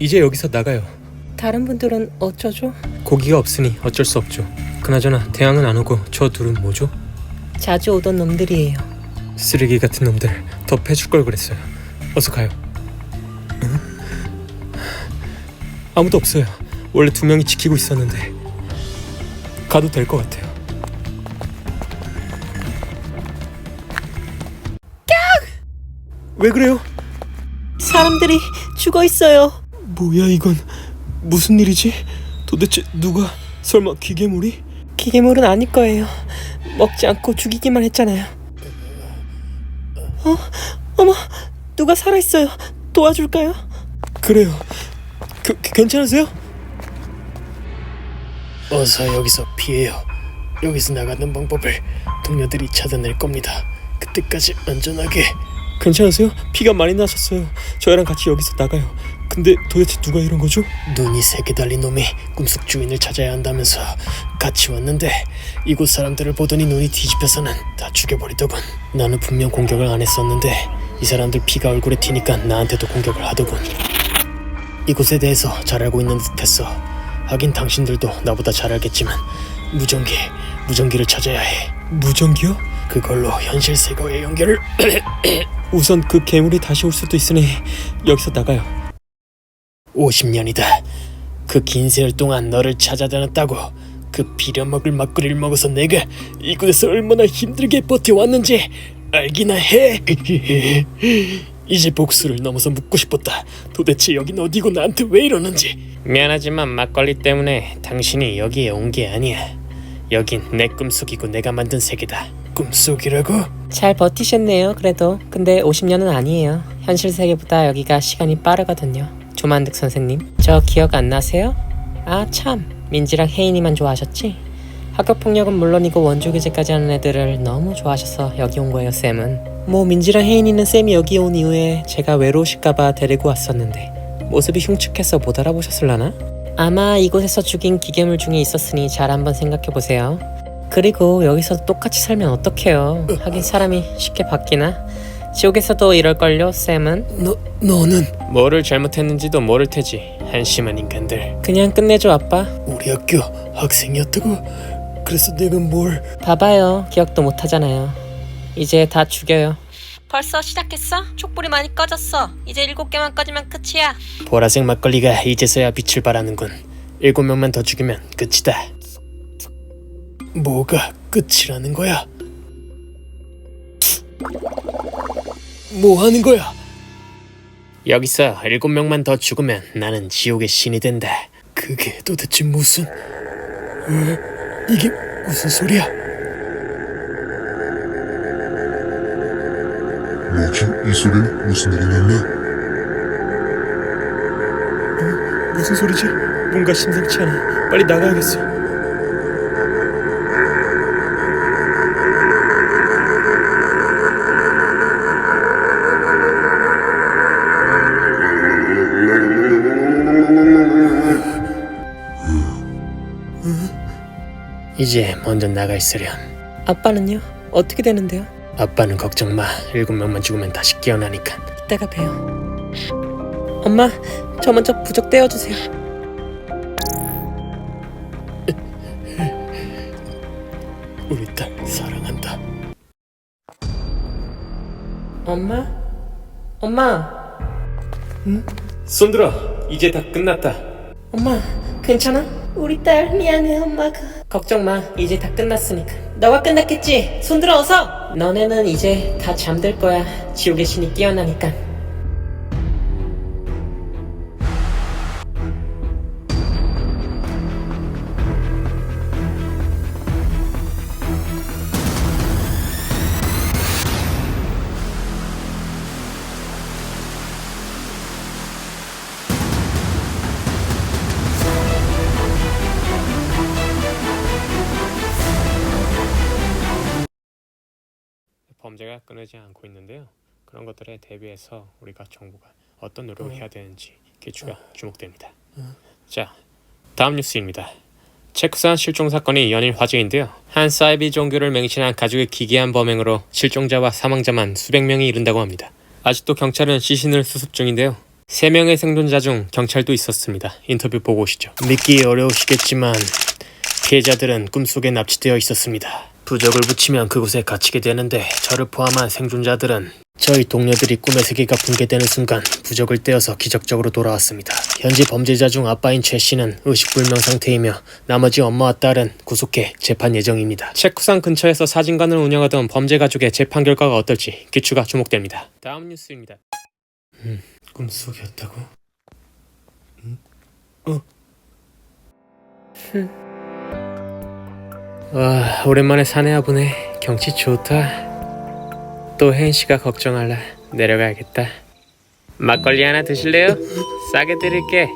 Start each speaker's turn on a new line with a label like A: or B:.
A: 이제 여기서 나가요.
B: 다른 분들은 어쩌죠?
A: 고기가 없으니 어쩔 수 없죠. 그나저나 대항은 안 오고 저 둘은 뭐죠?
B: 자주 오던 놈들이에요.
A: 쓰레기 같은 놈들 더 패줄 걸 그랬어요. 어서 가요. 응? 아무도 없어요. 원래 두 명이 지키고 있었는데 가도 될 것 같아요. 왜 그래요?
B: 사람들이 죽어 있어요.
A: 뭐야 이건 무슨 일이지? 도대체 누가 설마 기계물이?
B: 기계물은 아닐 거예요. 먹지 않고 죽이기만 했잖아요. 어, 어머, 누가 살아 있어요. 도와줄까요?
A: 그래요. 그, 괜찮으세요?
C: 어서 여기서 피해요. 여기서 나가는 방법을 동료들이 찾아낼 겁니다. 그때까지 안전하게.
A: 괜찮으세요? 피가 많이 나셨어요. 저희랑 같이 여기서 나가요. 근데 도대체 누가 이런 거죠?
C: 눈이 세 개 달린 놈이 꿈속 주인을 찾아야 한다면서 같이 왔는데 이곳 사람들을 보더니 눈이 뒤집혀서는 다 죽여버리더군. 나는 분명 공격을 안 했었는데 이 사람들 피가 얼굴에 튀니까 나한테도 공격을 하더군. 이곳에 대해서 잘 알고 있는 듯했어. 하긴 당신들도 나보다 잘 알겠지만 무전기, 무전기를 찾아야 해.
A: 무전기요?
C: 그걸로 현실 세계와의 연결을
A: 우선 그 괴물이 다시 올 수도 있으니 여기서 나가요.
C: 50년이다. 그 긴 세월 동안 너를 찾아다녔다고. 그 비려먹을 막걸리를 먹어서 내가 이곳에서 얼마나 힘들게 버텨왔는지 알기나 해. 이제 복수를 넘어서 묻고 싶었다. 도대체 여긴 어디고 나한테 왜 이러는지. 미안하지만 막걸리 때문에 당신이 여기에 온 게 아니야. 여긴 내 꿈속이고 내가 만든 세계다. 꿈속이라고?
B: 잘 버티셨네요. 그래도 근데 50년은 아니에요. 현실 세계보다 여기가 시간이 빠르거든요. 조만득 선생님, 저 기억 안 나세요? 아 참, 민지랑 혜인이만 좋아하셨지? 학교 폭력은 물론이고 원조 교제까지 하는 애들을 너무 좋아하셔서 여기 온 거예요, 쌤은. 뭐 민지랑 혜인이는 쌤이 여기 온 이후에 제가 외로우실까봐 데리고 왔었는데 모습이 흉측해서 못 알아보셨을라나? 아마 이곳에서 죽인 기계물 중에 있었으니 잘 한번 생각해 보세요. 그리고 여기서 똑같이 살면 어떡해요? 하긴 사람이 쉽게 바뀌나? 지옥에서도 이럴걸요, 쌤은?
C: 너 너는 뭐를 잘못했는지도 모를 테지. 한심한 인간들.
B: 그냥 끝내줘, 아빠.
C: 우리 학교 학생이었다고? 그래서 내가 뭘
B: 봐봐요, 기억도 못하잖아요. 이제 다 죽여요. 벌써 시작했어? 촛불이 많이 꺼졌어. 이제 일곱 개만 꺼지면 끝이야.
C: 보라색 막걸리가 이제서야 빛을 발하는군. 일곱 명만 더 죽이면 끝이다. 뭐가 끝이라는 거야? 뭐 하는 거야? 여기서 일곱 명만 더 죽으면 나는 지옥의 신이 된다. 그게 도대체 무슨? 왜? 이게 무슨 소리야?
D: 뭐지? 이 소리는 무슨 일이 났네?
A: 무슨 소리지? 뭔가 심상치 않아. 빨리 나가야겠어.
C: 이제 먼저 나가 있으렴.
B: 아빠는요? 어떻게 되는데요?
C: 아빠는 걱정 마. 일곱 명만 죽으면 다시 깨어나니까.
B: 이따가 봬요. 엄마, 저 먼저 부적 떼어주세요.
C: 우리 딸 사랑한다.
B: 엄마? 엄마?
A: 손들어. 이제 다 끝났다.
B: 엄마, 괜찮아? 우리 딸 미안해 엄마가. 걱정 마. 이제 다 끝났으니까. 너가 끝났겠지? 손들어 어서. 너네는 이제 다 잠들 거야. 지옥의 신이 깨어나니까
C: 범죄가 끊이지 않고 있는데요. 그런 것들에 대비해서 우리가 정부가 어떤 노력을 해야 되는지 기초가 주목됩니다. 자, 다음 뉴스입니다. 체크산 실종 사건이 연일 화제인데요. 한 사이비 종교를 맹신한 가족의 기괴한 범행으로 실종자와 사망자만 수백 명이 이른다고 합니다. 아직도 경찰은 시신을 수습 중인데요.
A: 세 명의 생존자 중 경찰도 있었습니다. 인터뷰 보고 오시죠.
C: 믿기 어려우시겠지만 피해자들은 꿈속에 납치되어 있었습니다. 부적을 붙이면 그곳에 갇히게 되는데 저를 포함한 생존자들은 저희 동료들이 꿈의 세계가 붕괴되는 순간 부적을 떼어서 기적적으로 돌아왔습니다. 현재 범죄자 중 아빠인 최 씨는 의식불명 상태이며 나머지 엄마와 딸은 구속해 재판 예정입니다.
A: 체쿠산 근처에서 사진관을 운영하던 범죄 가족의 재판 결과가 어떨지 귀추가 주목됩니다. 다음 뉴스입니다.
C: 음, 꿈속이었다고?
A: 와 오랜만에 사내야 보네. 경치 좋다. 또 혜인 씨가 걱정할라. 내려가야겠다. 막걸리 하나 드실래요? 싸게 드릴게.